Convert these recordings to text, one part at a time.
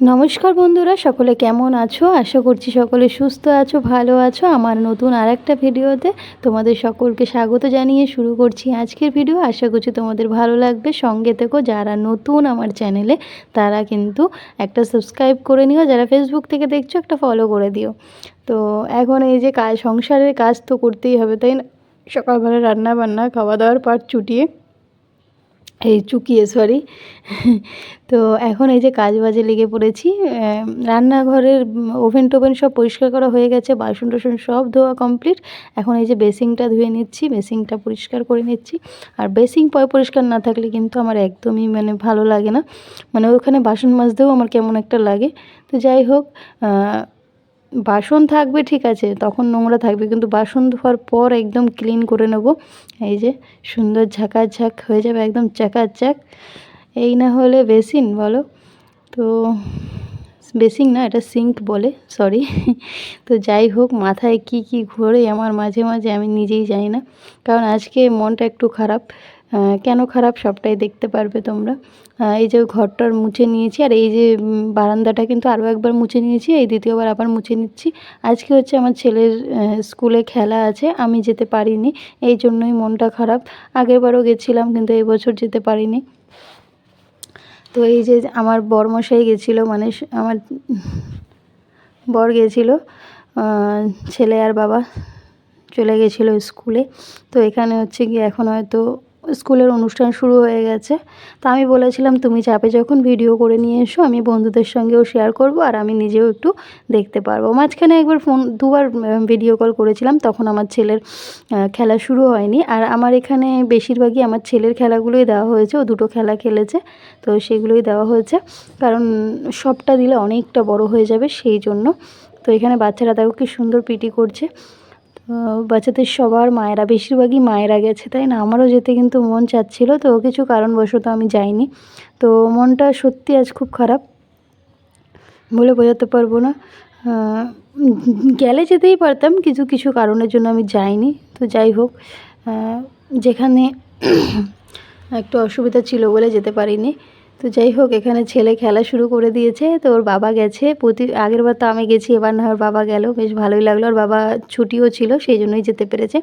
নমস্কার বন্ধুরা, সকলে কেমন আছো? আশা করছি সকলে সুস্থ আছো, ভালো আছো। আমার নতুন আর একটা ভিডিওতে তোমাদের সকলকে স্বাগত জানিয়ে শুরু করছি আজকের ভিডিও। আশা করছি তোমাদের ভালো লাগবে। সঙ্গে থেকো, যারা নতুন আমার চ্যানেলে, তারা কিন্তু একটা সাবস্ক্রাইব করে নিও। যারা ফেসবুক থেকে দেখছ, একটা ফলো করে দিও। তো এখন এই যে কাজ, সংসারের কাজ তো করতেই হবে, তাই না? সকালবেলা রান্না বান্না খাওয়া দাওয়ার পাট চুটিয়ে এই চুকিয়ে সরি তো এখন এই যে কাজ বাজে লেগে পড়েছি রান্নাঘরের ওভেন টোভেন সব পরিষ্কার করা হয়ে গেছে, বাসন টাসন সব ধোয়া কমপ্লিট এখন এই যে বেসিংটা ধুয়ে নিচ্ছি, বেসিংটা পরিষ্কার করে নিচ্ছি। আর বেসিং পয় পরিষ্কার না থাকলে কিন্তু আমার একদমই মানে ভালো লাগে না। মানে ওখানে বাসন মাজতেও আমার কেমন একটা লাগে। তো যাই হোক বাসন থাকবে, ঠিক আছে, তখন নোংরা থাকবে, কিন্তু বাসন ধোয়ার পর একদম ক্লিন করে নেব। এই যে, সুন্দর ঝাঁকাঝাঁক হয়ে যাবে, একদম চাকাচাক এই না হলে বেসিন, বলো? তো বেসিং না, এটা সিঙ্ক বলে সরি তো যাই হোক, মাথায় কি কি ঘোরে, আমার মাঝে মাঝে আমি নিজেই জানি না। কারণ আজকে মনটা একটু খারাপ। কেন খারাপ সবটাই দেখতে পারবে তোমরা। এই যে ঘরটার মুছে নিয়েছি, আর এই যে বারান্দাটা কিন্তু আরও একবার মুছে নিয়েছি, এই দ্বিতীয়বার আবার মুছে নিচ্ছি। আজকে হচ্ছে আমার ছেলের স্কুলে খেলা আছে, আমি যেতে পারিনি, এই জন্যই মনটা খারাপ। আগেরবারও গেছিলাম, কিন্তু এই বছর যেতে পারিনি। তো এই যে আমার বরমশাই গেছিল মানে আমার বর গেছিল ছেলে আর বাবা চলে গেছিল স্কুলে। তো এখানে হচ্ছে গিয়ে এখন হয়তো স্কুলের অনুষ্ঠান শুরু হয়ে গেছে। তো আমি বলেছিলাম, তুমি চাপে যখন ভিডিও করে নিয়ে এসো, আমি বন্ধুদের সঙ্গেও শেয়ার করব আর আমি নিজেও একটু দেখতে পারব। মাঝখানে একবার ফোন দুবার ভিডিও কল করেছিলাম, তখন আমার ছেলের খেলা শুরু হয়নি। আর আমার এখানে বেশিরভাগই আমার ছেলের খেলাগুলোই দেওয়া হয়েছে, ও দুটো খেলা খেলেছে, তো সেগুলোই দেওয়া হয়েছে। কারণ সবটা দিলে অনেকটা বড় হয়ে যাবে সেই জন্য। তো এখানে বাচ্চারা দেখো কি সুন্দর পিটি করছে। বাচ্চাদের সবার মায়েরা, বেশিরভাগই মায়েরা গেছে, তাই না? আমারও যেতে কিন্তু মন চাচ্ছিলো, তো কিছু কারণবশত আমি যাইনি। তো মনটা সত্যি আজ খুব খারাপ বলে বোঝাতে পারব না। গেলে যেতেই পারতাম, কিছু কিছু কারণের জন্য আমি যাইনি। তো যাই হোক যেখানে একটু অসুবিধা ছিল বলে যেতে পারিনি। তো যাই হোক, এখানে ছেলে খেলা শুরু করে দিয়েছে। তো ওর বাবা গেছে। প্রতি, আগের বার তো আমি গেছি, এবার না ওর বাবা গেল। বেশ ভালোই লাগল। ওর বাবা ছুটিও ছিল, সেই জন্যই যেতে পেরেছে।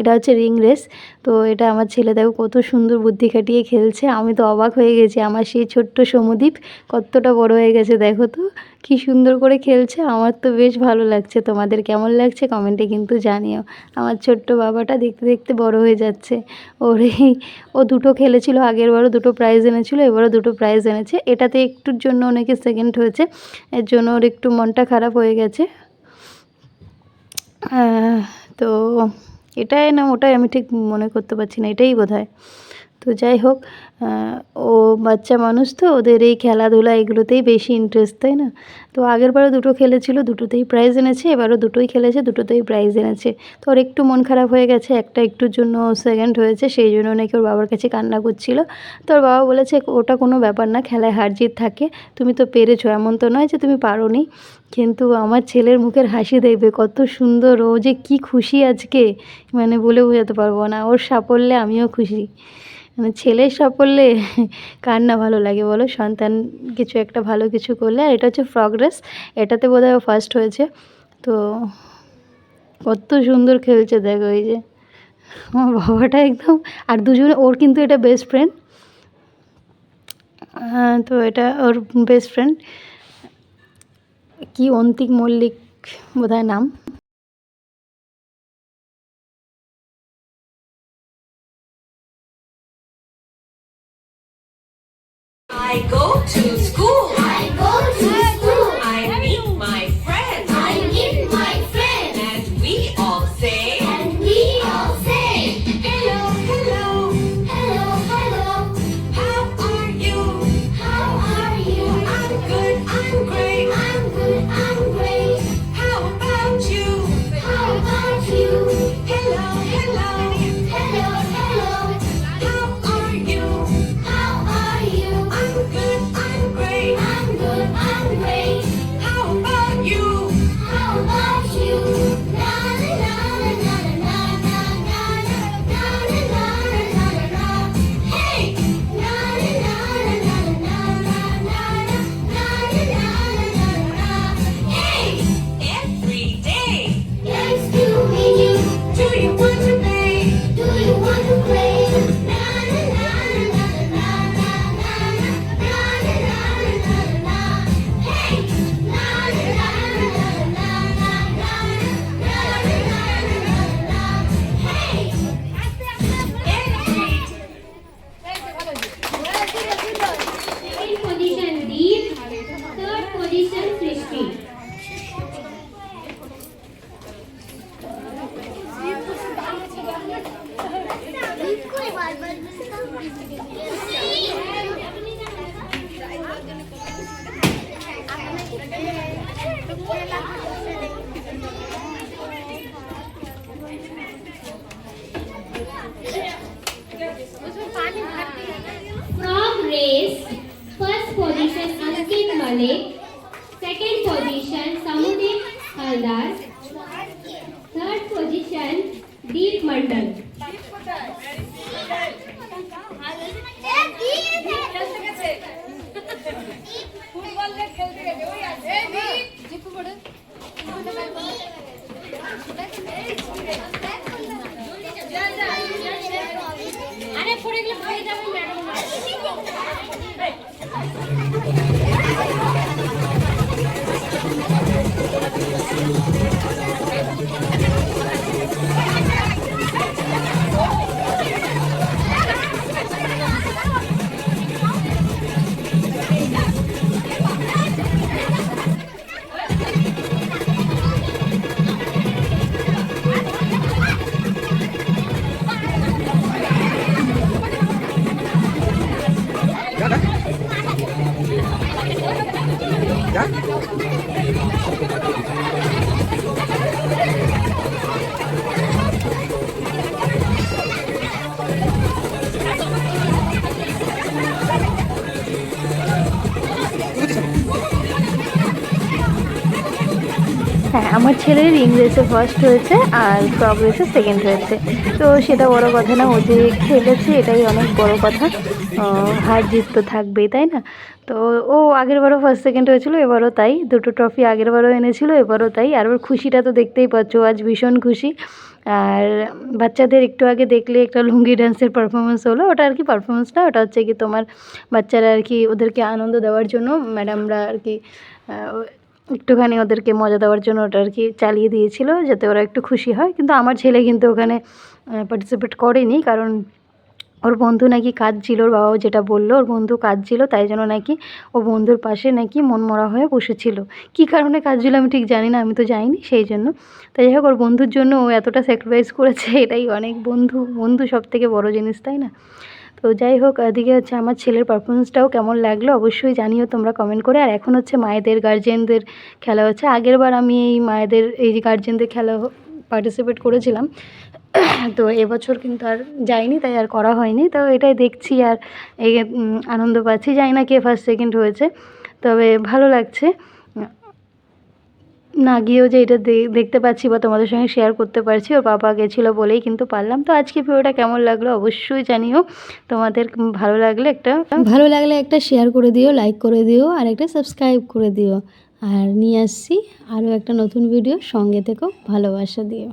এটা হচ্ছে রিং রেস। তো এটা আমার ছেলে দেখো কত সুন্দর বুদ্ধি খাটিয়ে খেলছে। আমি তো অবাক হয়ে গেছি, আমার সেই ছোট্ট সমুদ্বীপ কতটা বড় হয়ে গেছে দেখো তো। কি সুন্দর করে খেলছে, আমার তো বেশ ভালো লাগছে। তোমাদের কেমন লাগছে কমেন্টে কিন্তু জানিও। আমার ছোট্ট বাবাটা দেখতে দেখতে বড় হয়ে যাচ্ছে। ওর, ও দুটো খেলেছিল আগেরবারও দুটো প্রাইজ এনেছিল, এবারও দুটো প্রাইজ এনেছে। এটাতে একটুর জন্য অনেকে সেকেন্ড হয়েছে, এর জন্য ওর একটু মনটা খারাপ হয়ে গেছে। তো এটাই না ওটাই আমি ঠিক মনে করতে পারছি না এটাই বোধ হয় তো যাই হোক ও বাচ্চা মানুষ তো, ওদের এই খেলাধুলা এগুলোতেই বেশি ইন্টারেস্ট তাই না? তো আগেরবারও দুটো খেলেছিল, দুটোতেই প্রাইজ এনেছে, এবারও দুটোই খেলেছে, দুটোতেই প্রাইজ এনেছে। তো ওর একটু মন খারাপ হয়ে গেছে, একটা একটুর জন্য সেকেন্ড হয়েছে, সেই জন্য নাকি ওর বাবার কাছে কান্না করছিল। তো ওর বাবা বলেছে, ওটা কোনো ব্যাপার না, খেলায় হার জিত থাকে, তুমি তো পেরেছ, এমন তো নয় যে তুমি পারো নি কিন্তু আমার ছেলের মুখের হাসি দেখবে, কত সুন্দর, ও যে কি খুশি আজকে মানে বলে বোঝাতে পারব না, ওর সাফল্যে আমিও খুশি। মানে ছেলের সাফল্যে কার না ভালো লাগে বলো? সন্তান কিছু একটা ভালো কিছু করলে, আর এটা হচ্ছে প্রগ্রেস এটাতে বোধহয় ফার্স্ট হয়েছে। তো কত সুন্দর খেলছে দেখো এই যে। আমার বাবাটা একদম, আর দুজনে, ওর কিন্তু এটা বেস্ট ফ্রেন্ড তো এটা ওর বেস্ট ফ্রেন্ড কি অন্তিক মল্লিক বোধহয় নাম। I go to school. वाले second position Samudip Haldar third position Deep Mondal হ্যাঁ আমার ছেলের ইংরেজে ফার্স্ট হয়েছে আর ফ্রগ রেসে সেকেন্ড হয়েছে। তো সেটা বড় কথা না, ও যে খেলেছে এটাই অনেক বড় কথা। হার জিত তো থাকবেই, তাই না? তো ও আগের বারও ফার্স্ট সেকেন্ড হয়েছিল, এবারও তাই। দুটো ট্রফি আগের বারও এনেছিল, এবারও তাই। আর ওর খুশিটা তো দেখতেই পাচ্ছ আজ ভীষণ খুশি। আর বাচ্চাদের একটু আগে দেখলে একটা লুঙ্গি ডান্সের পারফরমেন্স হলো। ওটা আর কি পারফরমেন্স না, ওটা হচ্ছে কি তোমার বাচ্চারা আর কি ওদেরকে আনন্দ দেওয়ার জন্য ম্যাডামরা আর কি একটুখানি ওদেরকে মজা দেওয়ার জন্য ওটা আর কি চালিয়ে দিয়েছিল যাতে ওরা একটু খুশি হয়। কিন্তু আমার ছেলে কিন্তু ওখানে পার্টিসিপেট করেনি কারণ ওর বন্ধু নাকি কাজ ছিল ওর বাবাও যেটা বলল, ওর বন্ধু কাজ ছিল তাই জন্য নাকি ও বন্ধুর পাশে নাকি মনমরা হয়ে বসেছিল। কী কারণে কাজ ছিল আমি ঠিক জানি না, আমি তো যাইনি সেই জন্য। তাই যাই হোক, ওর বন্ধুর জন্য ও এতটা স্যাক্রিফাইস করেছে, এটাই অনেক বন্ধু বন্ধু সব থেকে বড়ো জিনিস, তাই না? তো যাই হোক, এদিকে হচ্ছে আমার ছেলের পারফরমেন্সটাও কেমন লাগল অবশ্যই জানিও তোমরা কমেন্ট করে। আর এখন হচ্ছে মায়েদের গার্জেনদের খেলা হচ্ছে। আগের বার আমি এই মায়েদের, এই যে গার্জেনদের খেলা পার্টিসিপেট করেছিলাম। তো এবছর কিন্তু আর যাইনি, তাই আর করা হয়নি। তো এটাই দেখছি আর এই আনন্দ পাচ্ছি। জানি না কে ফার্স্ট সেকেন্ড হয়েছে। তবে ভালো লাগছে। না গিয়েও যে এটা দেখতে পাচ্ছি বা তোমাদের সঙ্গে শেয়ার করতে পারছি, ওর বাবা গেছিল বলেই কিন্তু পারলাম। তো আজকে ভিডিওটা কেমন লাগল অবশ্যই জানিও। তোমাদের ভালো লাগলে একটা ভালো লাগলে একটা শেয়ার করে দিও লাইক করে দিও, আর একটা সাবস্ক্রাইব করে দিও। আর নিয়ে আসছি আরও একটা নতুন ভিডিও সঙ্গে থেকেও ভালোবাসা দিও।